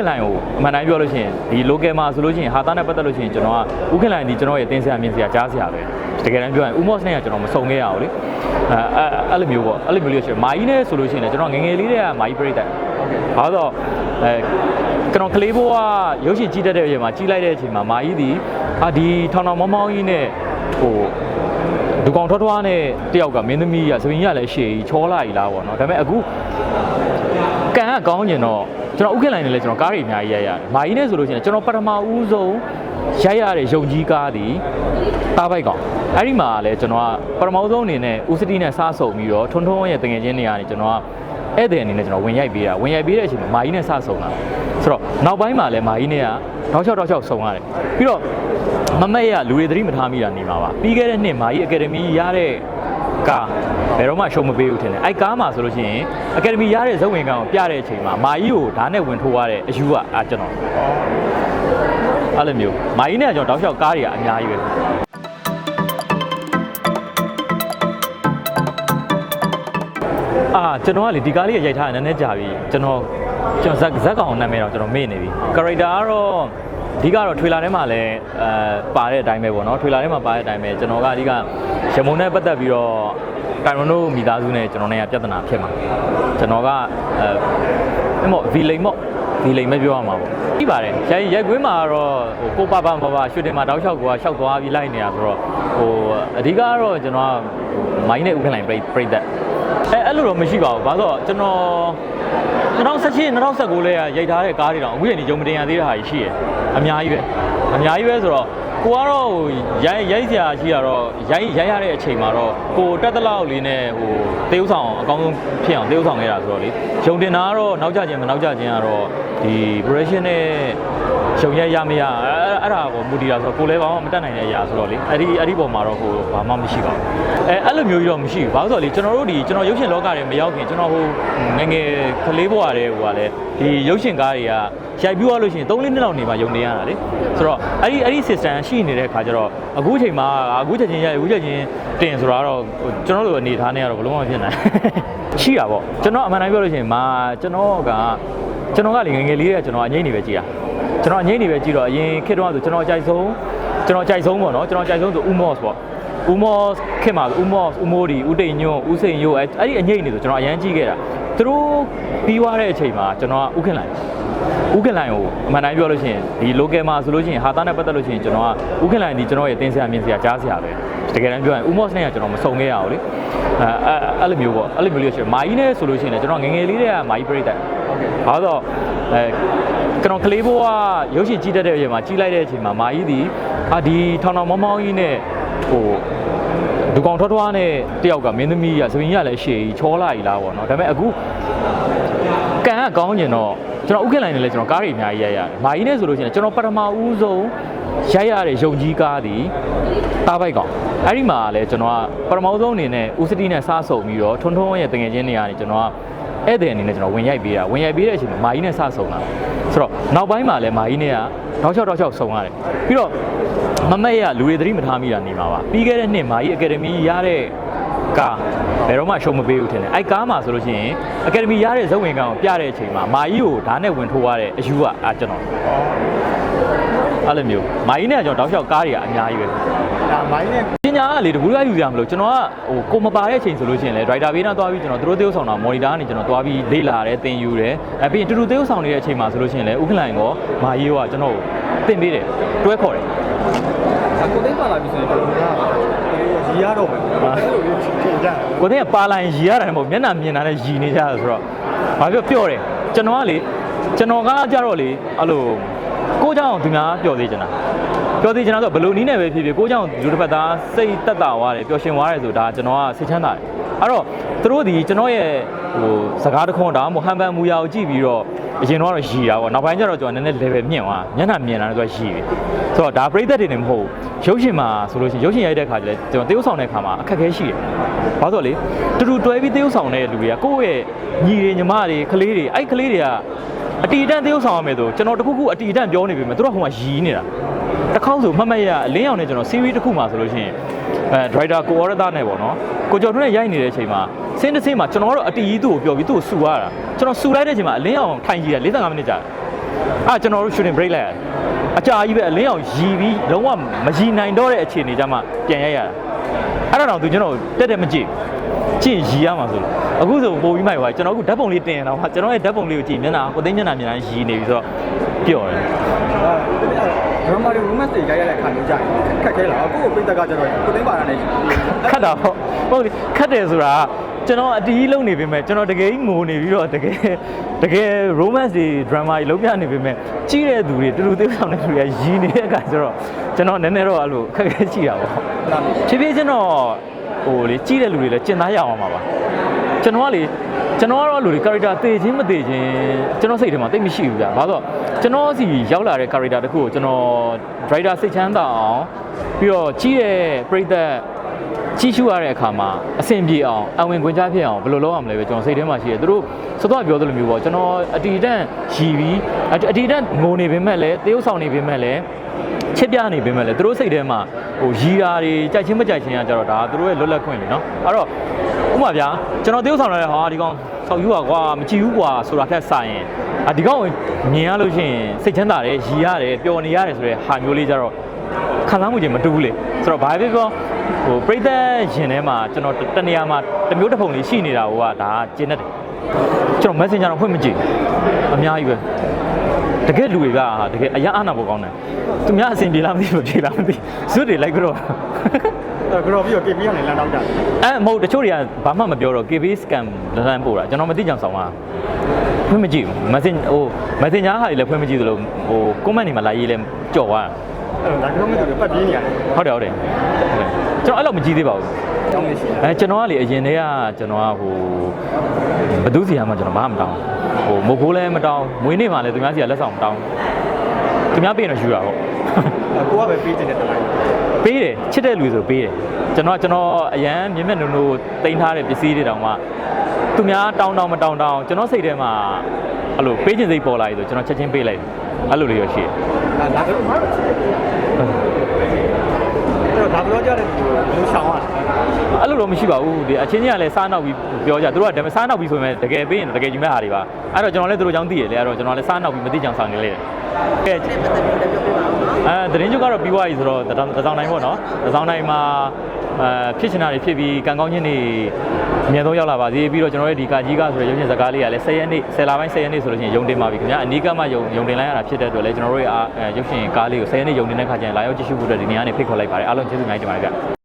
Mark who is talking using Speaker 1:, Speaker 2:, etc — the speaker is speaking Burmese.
Speaker 1: ခင်လိုင်ကိုအမှန်တိုင်းပြောလို့ရှိရင်ဒီ local မှာဆိုလို့ရှိရင်ဟာသားနဲ့ပတ်သက်လို့ရှိရင်ကျွန်တော်ကဥခင်လိုင်ဒီကျွန်တော်ရဲ့တင်းဆရာမြင်ဆရာကြားဆရာပဲတကယ်တမ်းပြောရင်ဥမော့စ်နဲ့ကကျွန်တော်မစုံခဲ့ရဘူးလေအဲအဲ့လိုမျိုးပေါ့အဲ့လိုမျိုးလေးရှိမာကြီးနဲ့ဆိုလို့ရှိရင်လည်းကျွန်တော်ငငယ်လေးတွေကမာကြီးပြိတ္တဘာလို့တော့အဲကျွန်တော်ကလေးဘိုးကရုပ်ရှင်ကြည့်တတ်တဲ့အချိန်မှာကြည့်လိုက်တဲ့အချိန်မှာမာကြီးဒီအာဒီထောင်ထောင်မောင်းမောင်းကြီးနဲ့ဟိုဒူကောင်ထွားထွားနဲ့တယောက်ကမင်းသမီးကသပင်ကြီးကလည်းရှေ့ကြီးချောလာကြီးလားပေါ့နော်ဒါပေမဲ့အခုကန်ကကောင်းကျင်တော့ ကျွန်တော်ဥက္ကဋ္ဌနဲ့လည်းကျွန်တော်ကားတွေအများကြီးရိုက်ရတယ်မာကြီးနဲ့ဆိုလို့ရှိရင်ကျွန်တော်ပထမဦးဆုံးရိုက်ရတဲ့ယုံကြီးကားဒီတားပိုက်ကောင်အဲ့ဒီမှာလည်းကျွန်တော်ကပထမဦးဆုံးအနေနဲ့ဦးစတီနဲ့စားဆုံပြီးတော့ထွန်းထွန်းရဲ့တငယ်ချင်းတွေကနေကျွန်တော်ကဧည့်သည်အနေနဲ့ကျွန်တော်ဝင်ရိုက်ပေးတာဝင်ရိုက်ပေးတဲ့အချိန်မှာမာကြီးနဲ့စားဆုံတာဆိုတော့နောက်ပိုင်းမှာလည်းမာကြီးနဲ့ကတောက်ချောက်တောက်ချောက်ဆုံရတယ်ပြီးတော့မမက်ရလူတွေသတိမထားမိတာနေမှာပါပြီးခဲ့တဲ့နှစ်မာကြီးအကယ်ဒမီရတဲ့ကား ဘယ်တော့မှရှုံးမပေးဘူးထင်တယ်အဲ့ကားမှာဆိုလို့ရှိရင်အကယ်ဒမီရတဲ့ဇုံဝင်ကောင်ကိုပြတဲ့အချိန်မှာမာကြီးကိုဓာတ်နဲ့ဝင်ထိုးရတဲ့အယူကအာကျွန်တော်အဲ့လိုမျိုးမာကြီးနဲ့ကျွန်တော်တောက်လျှောက်ကားတွေကအများကြီးပဲအာကျွန်တော်ကလေဒီကားလေးရိုက်ထားတာနည်းနည်းကြာပြီကျွန်တော်ကျွန်တော်ဇက်ဇက်ကောင်နာမည်တော့ကျွန်တော်မေ့နေပြီ character ကတော့အဓိကတော့ထွေလာထဲမှာလည်းအဲပါတဲ့အတိုင်းပဲပေါ့နော်ထွေလာထဲမှာပါတဲ့အတိုင်းပဲကျွန်တော်ကအဓိကရမုံနဲ့ပတ်သက်ပြီးတော့ တိုင်ရွန်တို့မိသားစုနဲ့ကျွန်တော်နဲ့ကပြဿနာဖြစ်မှာကျွန်တော်ကအဲအဲ့မော့ဗီလိန်မော့ဗီလိန်ပဲပြောရမှာပေါ့ပြီးပါတယ်ရိုက်ရိုက်ကွင်းမှာကတော့ဟိုကိုပပမပရွှေတင်မှာတောက်လျှောက်ကရှောက်သွားပြီးလိုက်နေတာဆိုတော့ဟိုအဓိကကတော့ကျွန်တော်ကမိုင်းနဲ့ဥက္ကလိုင်ပြိပြိသက်အဲအဲ့လိုတော့မရှိပါဘူးဘာလို့လဲဆိုတော့ကျွန်တော်2018 2019လဲရိုက်ထားတဲ့ကားတွေတော့အခုချိန်ဒီဂျုံမတင်ရသေးတဲ့ဟာကြီးရှိတယ်အများကြီးပဲအများကြီးပဲဆိုတော့ ကိုကတော့ဟိုရိုက်ရိုက်စရာရှိတာတော့ရိုက်ရိုက်ရတဲ့အချိန်မှာတော့ကိုတက်တလောက်လေးနဲ့ဟိုတေးဥဆောင်အကောင်းဆုံးဖြစ်အောင်တေးဥဆောင်ခဲ့တာဆိုတော့လေဂျုံတင်တာကတော့နောက်ကျခြင်းမနောက်ကျခြင်းကတော့ဒီ production နဲ့ရှုံရက်ရမရအဲ့အဲ့ဒါကိုမူတည်တာဆိုတော့ကိုလည်းဘာမှမတတ်နိုင်တဲ့အရာဆိုတော့လေအဲ့ဒီအဲ့ဒီပုံမှာတော့ဟိုဘာမှမရှိပါဘူးအဲအဲ့လိုမျိုးကြီးတော့မရှိဘူးဘာလို့ဆိုတော့လေကျွန်တော်တို့ဒီကျွန်တော်ရုပ်ရှင်လောကတွေမရောက်ခင်ကျွန်တော်ဟိုငယ်ငယ်ကလေးဘဝတည်းဟိုကလည်းဒီရုပ်ရှင်ကားတွေက ရိုက်ပြီးသွားလို့ရှိရင်3-4နှစ်လောက်နေမှယုံနေရတာလေဆိုတော့အဲ့ဒီအဲ့ဒီ system ရှိနေတဲ့ခါကျတော့အခုချိန်မှာအခုချက်ချင်းရိုက်အခုချက်ချင်းတင်ဆိုတာတော့ဟိုကျွန်တော်တို့အနေထားနဲ့ကတော့ဘယ်လိုမှမဖြစ်နိုင်ရှိတာပေါ့ကျွန်တော်အမှန်တိုင်းပြောလို့ရှိရင်မာကျွန်တော်ကကျွန်တော်ကလေငယ်ငယ်လေးကကျွန်တော်အငိမ့်နေပဲကြည်တာကျွန်တော်အငိမ့်နေပဲကြည့်တော့အရင်ခေတ်တုန်းကဆိုကျွန်တော်အကြိုက်ဆုံးကျွန်တော်အကြိုက်ဆုံးပေါ့နော်ကျွန်တော်အကြိုက်ဆုံးဆိုဦးမော့စ်ပေါ့ဦးမော့စ်ခေတ်မှာဦးမော့စ်ဦးမိုးဒီဦးတိန်ညွန့်ဦးစိန်ယိုအဲ့အဲ့ဒီအငိမ့်နေဆိုကျွန်တော်အရန်ကြည့်ခဲ့တာသူတို့ပြီးသွားတဲ့အချိန်မှာကျွန်တော်ကဥခင်လိုက် ဥခင်လိုင်ကိုအမှန်တိုင်းပြောလို့ရှိရင်ဒီ local မှာဆိုလို့ရှိရင်ဟာသားနဲ့ပတ်သက်လို့ရှိရင်ကျွန်တော်ကဥခင်လိုင်ဒီကျွန်တော်ရဲ့တင်းဆရာမြင်ဆရာကြားဆရာပဲတကယ်တမ်းပြောရင်ဥမော့စ်နဲ့ကကျွန်တော်မစုံခဲ့ရဘူးလေအဲအဲ့လိုမျိုးပေါ့အဲ့လိုမျိုးလေးရှိမာကြီးနဲ့ဆိုလို့ရှိရင်လည်းကျွန်တော်ငငယ်လေးတွေကမာကြီးပြိတ္တဘာလို့တော့အဲကျွန်တော်ကလေးဘိုးကရုပ်ရှင်ကြည့်တတ်တဲ့အချိန်မှာကြည့်လိုက်တဲ့အချိန်မှာမာကြီးဒီအာဒီထောင်ထောင်မောင်းမောင်းကြီးနဲ့ဟိုဒူကောင်ထွားထွားနဲ့တယောက်ကမင်းသမီးကသပင်ကြီးကလည်းရှေ့ကြီးချောလာကြီးလားပေါ့နော်ဒါပေမဲ့အခုကန်ကကောင်းကျင်တော့ ကျွန်တော်ဥက္ကဋ္ဌနဲ့လည်းကျွန်တော်ကားတွေအများကြီးရိုက်ရတယ်မာကြီးနဲ့ဆိုလို့ရှိရင်ကျွန်တော်ပထမဦးဆုံးရိုက်ရတဲ့ယုံကြီးကားဒီတားပိုက်ကောင်အဲ့ဒီမှာလည်းကျွန်တော်ကပထမဦးဆုံးအနေနဲ့ဦးစတီနဲ့စားဆုံပြီးတော့ထွန်းထွန်းရဲ့တငယ်ချင်းတွေကနေကျွန်တော်ကဧည့်သည်အနေနဲ့ကျွန်တော်ဝင်ရိုက်ပေးတာဝင်ရိုက်ပေးတဲ့အချိန်မှာမာကြီးနဲ့စားဆုံတာဆိုတော့နောက်ပိုင်းမှာလည်းမာကြီးနဲ့ကတောက်ချောက်တောက်ချောက်ဆုံရတယ်ပြီးတော့မမက်ရလူတွေသတိမထားမိတာနေမှာပါပြီးခဲ့တဲ့နှစ်မာကြီးအကယ်ဒမီရတဲ့ကား ဘယ်တော့မှရှုံးမပေးဘူးထင်တယ်အဲ့ကားမှာဆိုလို့ရှိရင်အကယ်ဒမီရတဲ့ဇုံဝင်ကောင်ကိုပြတဲ့အချိန်မှာမာကြီးကိုဓာတ်နဲ့ဝင်ထိုးရတဲ့အယူကအာကျွန်တော်အဲ့လိုမျိုးမာကြီးနဲ့ကျွန်တော်တောက်လျှောက်ကားတွေကအများကြီးပဲ
Speaker 2: ဒါမိုင်းနဲ့
Speaker 1: ပညာကလေတကူကယူရမလို့ကျွန်တော်ကဟိုကိုမပါတဲ့အချိန်ဆိုလို့ရှိရင်လေဒရိုက်တာဘေးနားသွားပြီးကျွန်တော်သူတို့သေုပ်ဆောင်တာမော်နီတာကနေကျွန်တော်သွားပြီးလေ့လာတယ်သင်ယူတယ်အဲပြီးရင်တူတူသေုပ်ဆောင်နေတဲ့အချိန်မှာဆိုလို့ရှိရင်လေဥက္ကလိုင်ကောမာကြီးကကျွန်တော်ကိုသင်ပေးတယ်တွဲခေါ်တယ်
Speaker 2: ကိုသိန်းပါလာပြီဆိုရင်ကျွန်တော်က ရီရတော့မယ်အဲ့လိုမျိုးပြင်ကြတယ်
Speaker 1: ကိုသိကပါလိုင်ရီရတယ်မဟုတ်မျက်နှာမြင်တာနဲ့ရီနေကြတယ်ဆိုတော့ဘာပြောပြော့တယ်ကျွန်တော်ကလေကျွန်တော်ကကြတော့လေအဲ့လိုကိုเจ้าအောင်သူများပြောသေးချင်တာပြောသေးချင်တာဆိုဘယ်လိုနီးနေပဲဖြစ်ဖြစ်ကိုเจ้าလူတစ်ဖက်သားစိတ်တက်တာသွားတယ်ပျော်ရွှင်သွားတယ်ဆိုဒါကျွန်တော်ကစိတ်ချမ်းသာတယ်အဲ့တော့သူတို့ဒီကျွန်တော်ရဲ့ဟိုစကားတစ်ခွန်းဒါမှမဟုတ်ဟန်ပန်မူရာကိုကြည့်ပြီးတော့ အရင်တော့ရီတာပေါ့နောက်ပိုင်းကျတော့ကျွန်တော်နည်းနည်း level မြင့်သွားမျက်နှာမြင်လာတယ်ဆိုတော့ရီပြီဆိုတော့ဒါပြိသက်တွေနေမဟုတ်ရုပ်ရှင်မှာဆိုလို့ရှိရင်ရုပ်ရှင်ရိုက်တဲ့ခါကျလဲကျွန်တော်တေးဥဆောင်တဲ့ခါမှာအခက်အခဲရှိတယ်ဘာလို့လဲတူတူတွဲပြီးသေုပ်ဆောင်တဲ့လူတွေကကိုယ့်ရဲ့ညီတွေညီမတွေကလေးတွေအဲ့ကလေးတွေကအတီတန့်သေုပ်ဆောင်ရမယ်ဆိုကျွန်တော်တခုခုအတီတန့်ပြောနေပြီမယ်သူတို့ကဟိုမှာရီးနေတာ တစ်ခေါက်ဆိုမှတ်မှတ်ရအလင်းရောင်နဲ့ကျွန်တော် series တစ်ခုမှာဆိုလို့ရှိရင်အဲ driver ကိုအော်ရတာနဲ့ပေါ့နော်ကိုကျော်ထွန်းနဲ့ရိုက်နေတဲ့အချိန်မှာစင်းတစ်စင်းမှာကျွန်တော်ကတော့အတီကြီးသူ့ကိုပြောပြီးသူ့ကိုစူရတာကျွန်တော်စူလိုက်တဲ့အချိန်မှာအလင်းရောင်ထိုင်ကြည့်တာ45မိနစ်ကြာတယ်အာကျွန်တော်တို့ shooting break လိုက်ရတယ်အကြာကြီးပဲအလင်းအောင်ရီပြီးလုံးဝမရီနိုင်တော့တဲ့အခြေအနေကြမှာပြန်ရိုက်ရတာအဲ့တော့တော့သူကျွန်တော်တက်တက်မကြည့်ကြည့်ရီရမှာဆိုလို့အခုဆိုပို့ပြီးမှပါကျွန်တော်အခုဓာတ်ပုံလေးတင်ရတော့ဟာကျွန်တော်ရဲ့ဓာတ်ပုံလေးကိုကြည့်မျက်နှာကိုသိမ်းမျက်နှာမျက်နှာရီနေပြီဆိုတော့ပျော့တယ်
Speaker 2: ဒရမာတွေ romance တွေရိုက်ရတဲ့ခါမျိုးကြရင်ခက်ခဲလားကိုယ့်ကိုပိတ်သက်ကကျတော့ကိုသိန်းပါတာနဲ့
Speaker 1: ခတ်တာပေါ့ဟုတ်လေခတ်တယ်ဆိုတာကျွန်တော်အတီးလုံးနေပေမဲ့ကျွန်တော်တကယ်ငိုနေပြီးတော့တကယ်တကယ် romance တွေ drama တွေလုံးပြနေပေမဲ့ကြီးတဲ့သူတွေတူတူသေးဆောင်တဲ့သူတွေကရည်နေတဲ့အခါကျတော့ကျွန်တော်နည်းနည်းတော့အဲ့လိုခက်ခဲရှိတာပေါ့ဖြည်းဖြည်းချင်းတော့ဟိုလေကြီးတဲ့လူတွေလည်းကျင်သားရအောင်ပါပါ ကျွန်တော်ကလေကျွန်တော်ကတော့လူတွေ character သေခြင်းမသေခြင်းကျွန်တော်စိတ်ထဲမှာတိတ်မရှိဘူးဗျာဘာလို့ကျွန်တော်စီရောက်လာတဲ့ character တခုကိုကျွန်တော် writer စိတ်ချမ်းသာအောင်ပြီးတော့ကြီးတဲ့ပရိသတ်ကြီးရှုရတဲ့အခါမှာအဆင်ပြေအောင်အဝင်ခွင့်ကြားဖြစ်အောင်ဘယ်လိုလုပ်ရမလဲပဲကျွန်တော်စိတ်ထဲမှာရှိတယ်သူတို့စတော့ပြောသလိုမျိုးပေါ့ကျွန်တော်အတီတန့်ရီပြီးအအတီတန့်ငိုနေပေမဲ့လည်းတရုပ်ဆောင်နေပေမဲ့လည်းချစ်ပြနေပေမဲ့လည်းသူတို့စိတ်ထဲမှာဟိုရီတာတွေကြိုက်ချင်းမကြိုက်ချင်းကကြတော့ဒါသူတို့ရဲ့လွတ်လပ်ခွင့်လေနော်အဲ့တော့ ဥပမာဗျာကျွန်တော်တရုပ်ဆောင်ရတဲ့ဟာဒီကောင်ဆောက်ယူပါကွာမကြည့်ဘူးကွာဆိုတာထက်ဆိုင်ရင်အဒီကောင်ကိုမြင်ရလို့ရှိရင်စိတ်ချမ်းသာတယ်ရီရတယ်ပျော်နေရတယ်ဆိုတဲ့ဟာမျိုးလေးကြတော့ခံစားမှုချင်းမတူဘူးလေဆိုတော့ဘာပဲပြောဟိုပြိသက်ရင်ထဲမှာကျွန်တော်တနေရာမှာတစ်မျိုးတစ်ပုံလေးရှိနေတာဟိုကဒါကျင်းတတ်တယ်ကျွန်တော် messenger တော့ဖွင့်မကြည့်ဘူးအများကြီးပဲတကယ်လူတွေကဟာတကယ်အရာအနာပေါ်ကောင်းတယ်သူများအဆင်ပြေလားမသိဘူးပြေလားမသိဇွတ်တွေလိုက်ကြတော့
Speaker 2: ကတော့ပြီးတော့ KB ကနေလမ်းတော့ကြတယ်
Speaker 1: အဲမဟုတ်တချို့တွေကဘာမှမပြောတော့ KB scam လမ်းပို့တာကျွန်တော်မသိကြအောင်ဆောင်တာဖွင့်မကြည့်ဘူး messenger ဟို messenger ဟာတွေလည်းဖွင့်မကြည့်သလိုဟို comment တွေမှာလာရေးလဲကြော်သွား
Speaker 2: အဲ့တော့ဒါကတော့မတူပတ်ပြေးနေရတယ်
Speaker 1: ဟုတ်တယ်ဟုတ်တယ်ဟုတ်တယ်ကျွန်တော်အဲ့လိုမကြည့်သေးပါဘူး
Speaker 2: တောင်းနေရှိတယ်
Speaker 1: အဲကျွန်တော်ကလေအရင်တည်းကကျွန်တော်ကဟိုဘသူစီကမှကျွန်တော်ဘာမှမတောင်းဟိုမဟုတ်ဘူးလည်းမတောင်းမွေးနေ့မှလည်းသူများစီကလက်ဆောင်မတောင်းသူများပေးရင်တော့ယူတာပေါ့
Speaker 2: ကိုကပဲပေးချင်တဲ့တိုင်း
Speaker 1: ပေးတယ်ချစ်တဲ့လူဆိုပေးတယ်ကျွန်တော်ကကျွန်တော်အရန်မြင့်မြတ်နုံနုံတင်ထားတဲ့ပစ္စည်းတွေတောင်မှသူများတောင်းတောင်းမတောင်းတောင်းကျွန်တော်စိတ်ထဲမှာအဲ့လိုပေးခြင်းစိတ်ပေါ်လာပြီဆိုကျွန်တော်ချက်ချင်းပေးလိုက်တယ်အဲ့လိုလေးရရှိတယ်
Speaker 2: ဒါဒါကတော့အဲ့တော့ဒါဘလို့ကြတဲ့လူလူဆောင်ရတယ်
Speaker 1: အဲ့လိုတော့မရှိပါဘူးဒီအချင်းချင်းကလည်းစားနောက်ပြီးပြောကြသူတို့ကဒါပေမဲ့စားနောက်ပြီးဆိုရင်တကယ်ပေးရင်တကယ်ယူမဲ့ဟာတွေပါအဲ့တော့ကျွန်တော်လည်းသူတို့ကြောင့်သိရလေအဲ့တော့ကျွန်တော်လည်းစားနောက်ပြီးမသိကြအောင်ဆောင်နေလေကဲ
Speaker 3: နဲ့ပတ်သက်ပြီးလည်းပြောပြပါအောင်နော်
Speaker 1: အဲသတင်းချုပ်ကတော့ပြီးသွားပြီဆိုတော့တစောင်းတစောင်းတိုင်းပေါ့နော်တစောင်းတိုင်းမှာအဲဖြစ်ချင်တာတွေဖြစ်ပြီးကံကောင်းခြင်းတွေအမြဲဆုံးရောက်လာပါစေပြီးတော့ကျွန်တော်ရဲ့ဒီကာကြီးကဆိုတဲ့ရုပ်ရှင်စကားလေးကလည်း10ရက်နေ့10လပိုင်း10ရက်နေ့ဆိုလို့ရှိရင်ယုံတင်ပါပြီခင်ဗျာအနီးကမှယုံယုံတင်လိုက်ရတာဖြစ်တဲ့အတွက်လည်းကျွန်တော်တို့ရဲ့အာအဲရုပ်ရှင်ကားလေးကို10ရက်နေ့ယုံတင်တဲ့ခါကျရင်လာရောက်ကြည့်ရှုဖို့အတွက်ဒီနေရာကနေဖိတ်ခေါ်လိုက်ပါတယ်အားလုံးကျေးဇူးများတင်ပါတယ်ဗျ